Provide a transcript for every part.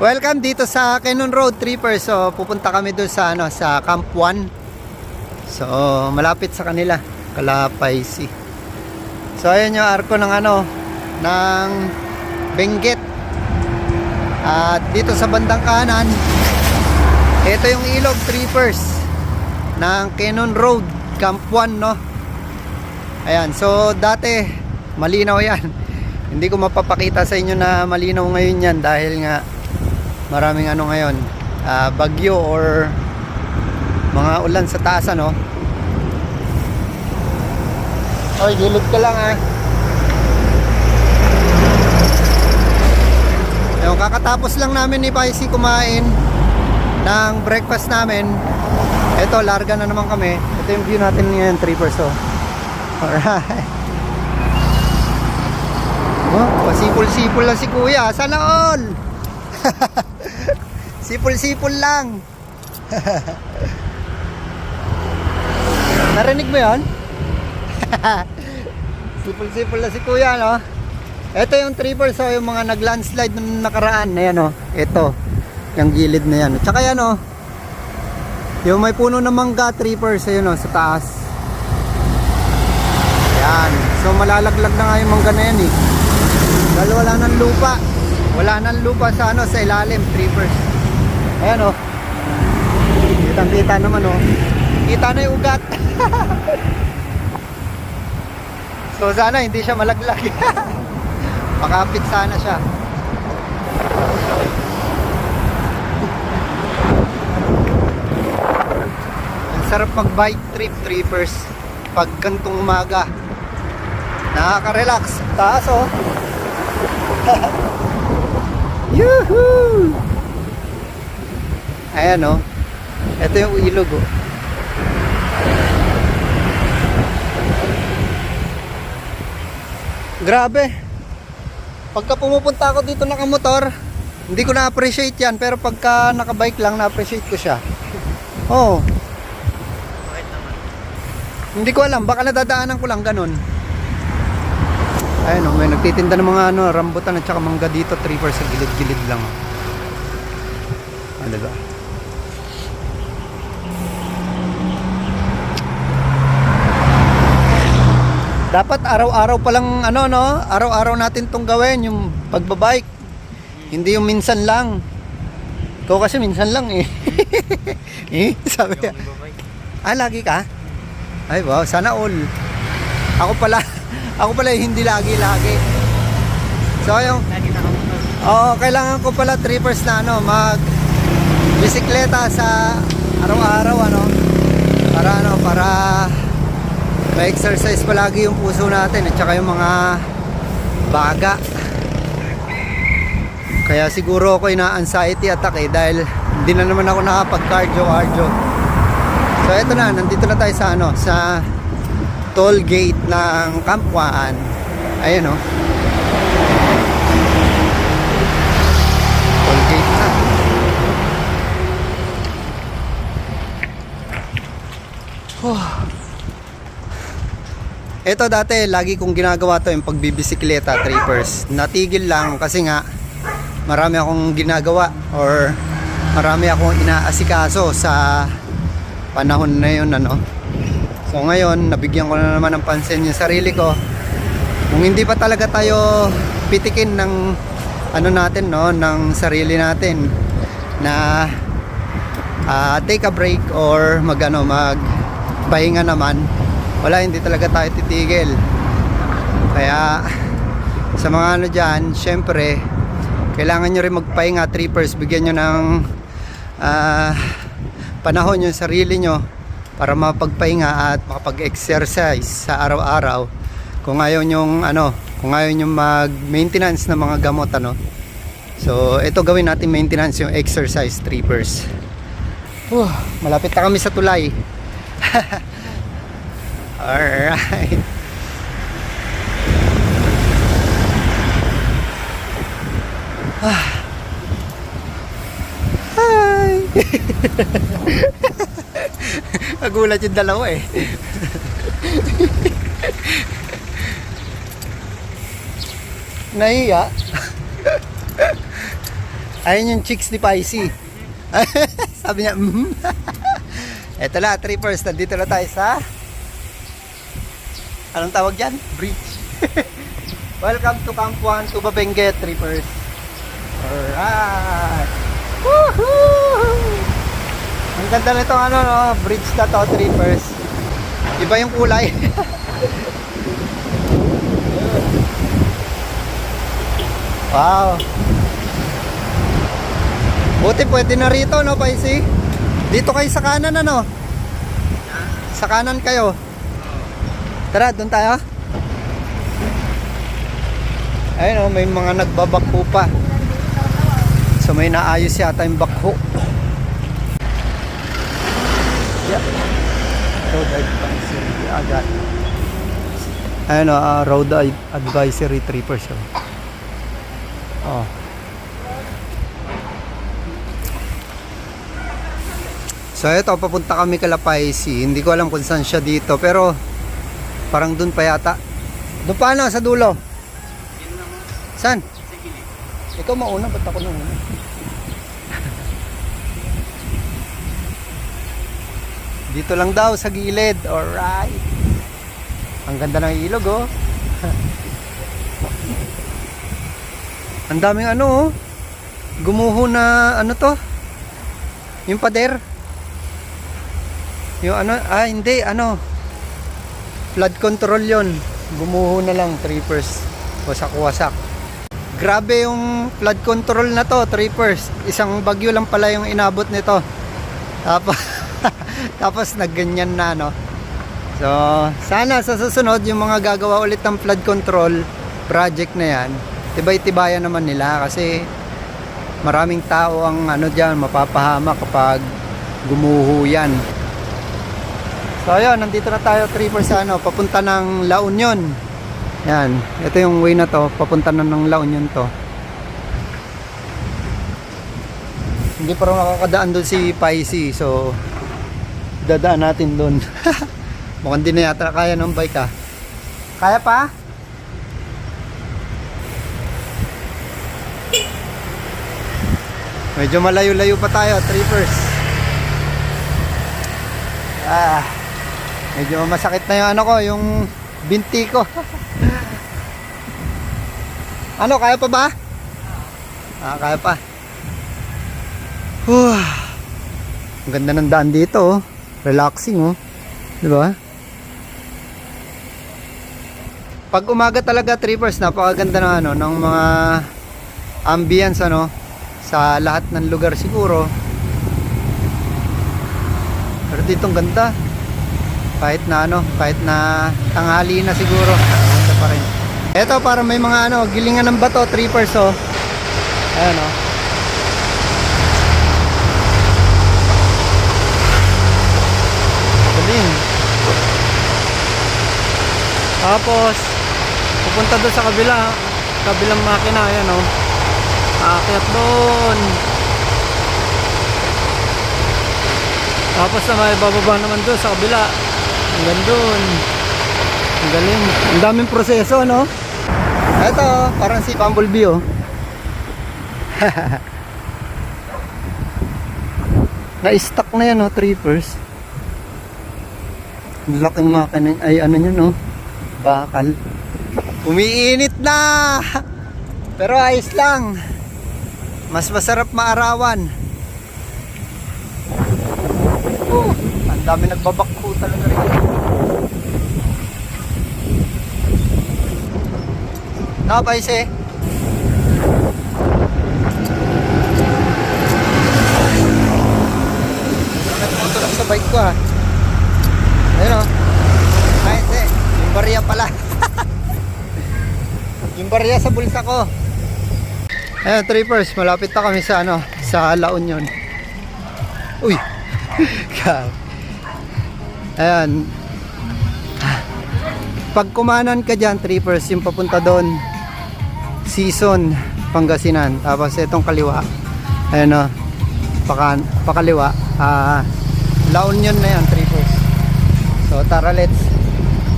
Welcome dito sa Cannon Road Tripper. So pupunta kami doon sa ano sa Camp 1. So malapit sa kanila, Kalapay Sea. So ayun yung arko ng ano ng Benguet. At dito sa bandang kanan, ito yung ilog Trippers ng Cannon Road Camp 1 no. Ayan, so dati malinaw yan. Hindi ko mapapakita sa inyo na malinaw ngayon yan dahil nga maraming ano ngayon ah, bagyo or mga ulan sa taas ano? Oy, gilid ka lang ah. Yung kakatapos lang namin ni Paisi kumain ng breakfast namin. Ito, larga na naman kami. Ito yung view natin ngayon, trippers oh. Alright. Oh, pasipul-sipul lang si kuya. Sana all! Sipul-sipul lang. Narinig mo yon? Sipul-sipul lang si kuya, no? Ito yung trippers, so yung mga nag-landslide nung nakaraan. Ayan, no? Ito. Yung gilid na yan. Tsaka yan, no? Yung may puno ng mangga, trippers, ayun, no? Sa taas. Ayan. So, malalaglag na nga yung mangga na yan, eh. Dahil wala nang lupa. Wala nang lupa sa ano, sa ilalim, trippers. Ayan oh. Kitang kita naman oh. Kita na yung ugat. so sana hindi siya malaglag. Makapit sana siya. Ang sarap mag bike trip trippers pag gantong umaga. Nakaka-relax. Taas oh. Yuhuu! Ayan oh. Ito yung ilog oh. Grabe. Pagka pumupunta ako dito nakamotor, hindi ko na-appreciate yan. Pero pagka nakabike lang, na-appreciate ko siya. Oo. Oh. Hindi ko alam, baka nadadaanan ko lang ganun. Ayun oh, may nagtitinda ng mga ano, rambutan at saka mangga dito, tripper sa gilid-gilid lang. Ano ba? Dapat araw-araw pa lang ano no, araw-araw natin tong gawin yung pagbabike. Hindi yung minsan lang. Ikaw kasi minsan lang eh. eh, sabi niya. Ah, lagi ka? Ay, wow, sana all. Ako pala, ako pala hindi lagi-lagi. So, yung, Oo, kailangan ko pala trippers na ano, mag bisikleta sa araw-araw ano. Para ano, para ma-exercise palagi yung puso natin at saka yung mga baga. Kaya siguro ako ina-anxiety attack eh dahil hindi na naman ako nakapag-cardio cardio. So eto na, nandito na tayo sa ano, sa toll gate ng Kampuan. Ayun oh. Toll gate na. Oh. Ito dati, lagi kong ginagawa to yung pagbibisikleta, trippers. Natigil lang kasi nga marami akong ginagawa or marami akong inaasikaso sa panahon na yun ano. So ngayon, nabigyan ko na naman ng pansin yung sarili ko. Kung hindi pa talaga tayo pitikin ng ano natin no, ng sarili natin na ah, take a break or magano mag pahinga naman wala hindi talaga tayo titigil. Kaya sa mga ano dyan syempre kailangan nyo rin magpahinga trippers. Bigyan nyo ng ah, panahon yung sarili nyo para mapagpahinga at makapag-exercise sa araw-araw. Kung ayaw nyong ano kung ayaw nyo mag-maintenance ng mga gamot ano. So ito gawin natin maintenance yung exercise trippers. Whew, malapit na kami sa tulay Alright. Ah. Hi! Nagulat yung dalawa eh. Nahiya. Ayun yung chicks ni Paisi. Sabi niya, mm Eto na, trippers, nandito na tayo sa... Anong tawag dyan? Bridge. Welcome to Camp 1 to Babengue, trippers. Alright! Woohoo! Ang ganda nito ano no, bridge na to, trippers. Iba yung kulay. wow. Buti pwede na rito no, Paisi? Dito kayo sa kanan ano? Sa kanan kayo. Tara, doon tayo. Ayun oh, may mga nagbabakho pa. So may naayos yata yung bakho. Yeah. Road advisory agad. Ayun oh, ah, road ad- advisory trippers oh. Oh. So ito, papunta kami Kalapaisi. Hindi ko alam kung saan siya dito, pero parang dun pa yata. Doon pa na, sa dulo. Saan? Ikaw mauna, ba't ako nauna? Dito lang daw sa gilid. Alright. Ang ganda ng ilog oh. Ang daming ano oh. Gumuho na ano to? Yung pader. Yung ano, ah hindi, ano. Flood control yon Gumuho na lang, trippers. Wasak-wasak. Grabe yung flood control na to, trippers. Isang bagyo lang pala yung inabot nito. Tapos, tapos nagganyan na, no? So, sana sa susunod, yung mga gagawa ulit ng flood control project na yan, tibay-tibayan naman nila kasi maraming tao ang ano dyan, mapapahama kapag gumuho yan. So ayun, nandito na tayo trippers sa ano, papunta ng La Union. Yan, ito yung way na to, papunta na ng La Union to. Hindi pa rin makakadaan doon si Paisi, so dadaan natin doon. Mukhang di na yata kaya ng bike ah. Kaya pa? Medyo malayo-layo pa tayo, trippers. Ah, medyo masakit na yung ano ko, yung binti ko. ano, kaya pa ba? Ah, kaya pa. Whew. Ang ganda ng daan dito, oh. Relaxing, oh. Di ba? Pag umaga talaga, trippers, napakaganda ng ano, ng mga ambience, ano, sa lahat ng lugar siguro. Pero dito ang ganda. Kahit na ano, kahit na tanghali na siguro, ganda pa rin. Ito para may mga ano, gilingan ng bato, trippers, oh. Ayan, oh. Galing. Tapos, pupunta doon sa kabila, kabilang makina, ayan oh. Aakyat doon. Tapos na may bababa naman doon sa kabila. Hanggang doon. Ang galing. Ang daming proseso, no? Ito, parang si Bumblebee, oh. Na-stuck na yan, oh, trippers. Ang laking makina, ay ano nyo, no? Bakal. Umiinit na! Pero ayos lang. Mas masarap maarawan. Oh, ang dami nagbabakho talaga rin. Nakapais eh. Nagputulak sa bike ko ah. Ayun oh. Ay, hindi. Yung barya pala. yung barya sa bulsa ko. Ayan, trippers, malapit na kami sa ano, sa La Union. Uy. God. Ayan. Pag kumanan ka dyan, trippers, yung papunta doon, season, Pangasinan. Tapos itong kaliwa, ayan o, paka, pakaliwa, ah, La Union na yan, trippers. So tara, let's,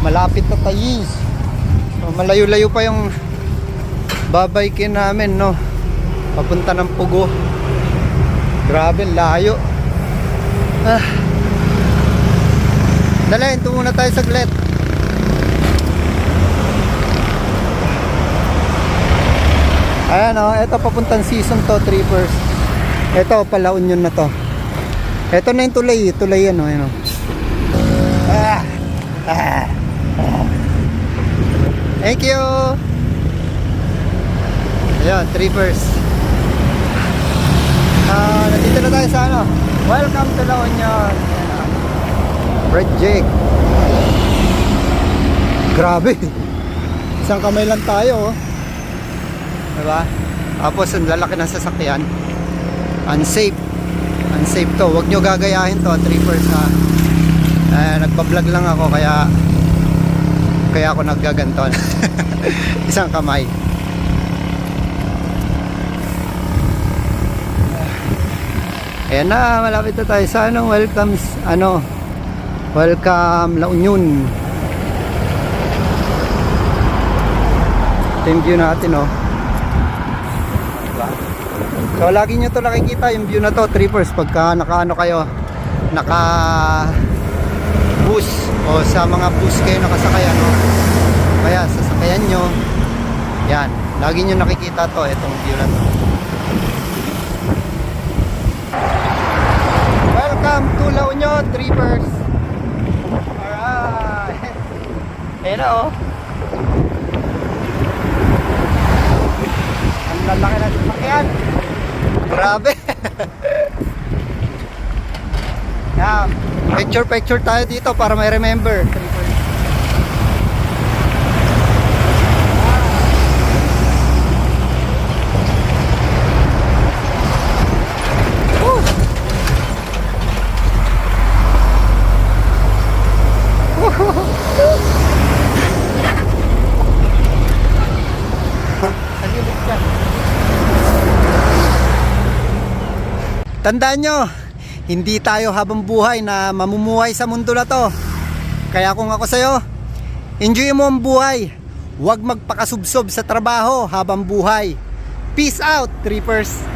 malapit na tayo. So, malayo-layo pa yung babay namin, no? papunta ng Pugo. Grabe, layo. Ah. Dala, ito muna tayo saglit. Ayan o, oh, ito papuntang season to, trippers. Ito, pala union na to. Ito na yung tulay, tulay yan o, ayan o. Ah, ah, ah. Thank you! Ayan, trippers. Ah, nandito na tayo sa ano. Welcome to La Union. Red Jake. Grabe. Isang kamay lang tayo oh. Diba? Tapos ang lalaki ng sasakyan. Unsafe. Unsafe to. Huwag nyo gagayahin to. Trippers ha. Eh, nagpa-vlog lang ako kaya kaya ako naggaganto. Isang kamay. Ayan na, malapit na tayo sa ano, welcome, ano, welcome La Union. Ito yung view natin, oh. So, lagi nyo to nakikita yung view na to, trippers, pagka nakaano kayo, naka bus, o sa mga bus kayo nakasakay, ano, kaya sasakayan nyo, yan, lagi nyo nakikita to, itong view na to. Welcome to La Union, trippers. Alright. Ayan na, oh. Ang lalaki na sasakyan. Grabe. yeah. Picture picture tayo dito para may remember. Tandaan nyo, hindi tayo habang buhay na mamumuhay sa mundo na to. Kaya kung ako sa'yo, enjoy mo ang buhay. Huwag magpakasubsob sa trabaho habang buhay. Peace out, trippers!